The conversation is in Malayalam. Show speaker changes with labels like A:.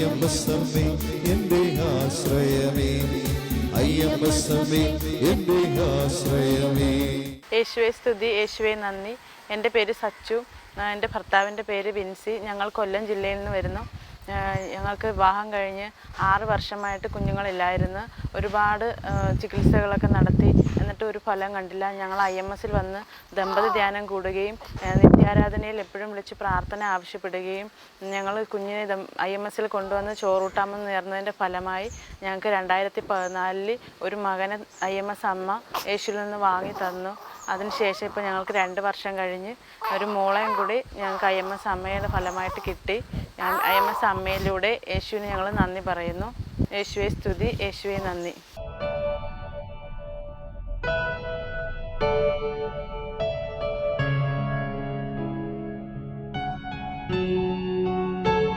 A: അയ്യമ്പസമ്മേ എന്റെ ആശ്രയമേ. അയ്യമ്പസമ്മേ എന്റെ ആശ്രയമേ.
B: യേശുവെ സ്തുതി. യേശുവെ നന്ദി. എന്റെ പേര് സച്ചു. എന്റെ ഭർത്താവിന്റെ പേര് വിൻസി. ഞങ്ങൾ കൊല്ലം ജില്ലയിൽ നിന്ന് വരുന്നു. ഞങ്ങൾക്ക് വിവാഹം കഴിഞ്ഞ് ആറ് വർഷമായിട്ട് കുഞ്ഞുങ്ങളില്ലായിരുന്നു. ഒരുപാട് ചികിത്സകളൊക്കെ നടത്തി. എന്നിട്ട് ഒരു ഫലം കണ്ടില്ല. ഞങ്ങൾ ഐ എം എസിൽ വന്ന് ദമ്പതി ധ്യാനം കൂടുകയും നിത്യാരാധനയിൽ എപ്പോഴും വിളിച്ച് പ്രാർത്ഥന ആവശ്യപ്പെടുകയും ഞങ്ങൾ കുഞ്ഞിനെ ഐ എം എസിൽ കൊണ്ടുവന്ന് ചോറൂട്ടാമെന്ന് നേർന്നതിന്റെ ഫലമായി ഞങ്ങൾക്ക് രണ്ടായിരത്തി പതിനാലിൽ ഒരു മകനെ ഐ എം എസ് അമ്മ യേശുവിൽ നിന്ന് വാങ്ങി തന്നു. അതിനുശേഷം ഇപ്പോൾ ഞങ്ങൾക്ക് രണ്ട് വർഷം കഴിഞ്ഞ് ഒരു മോളെയും കൂടി ഞങ്ങൾക്ക് ഐ എം എസ് അമ്മയുടെ ഫലമായിട്ട് കിട്ടി. അയമസ് അമ്മയിലൂടെ യേശുവിന് ഞങ്ങൾ നന്ദി പറയുന്നു. യേശുവെ സ്തുതി. യേശുവെ നന്ദി. thank you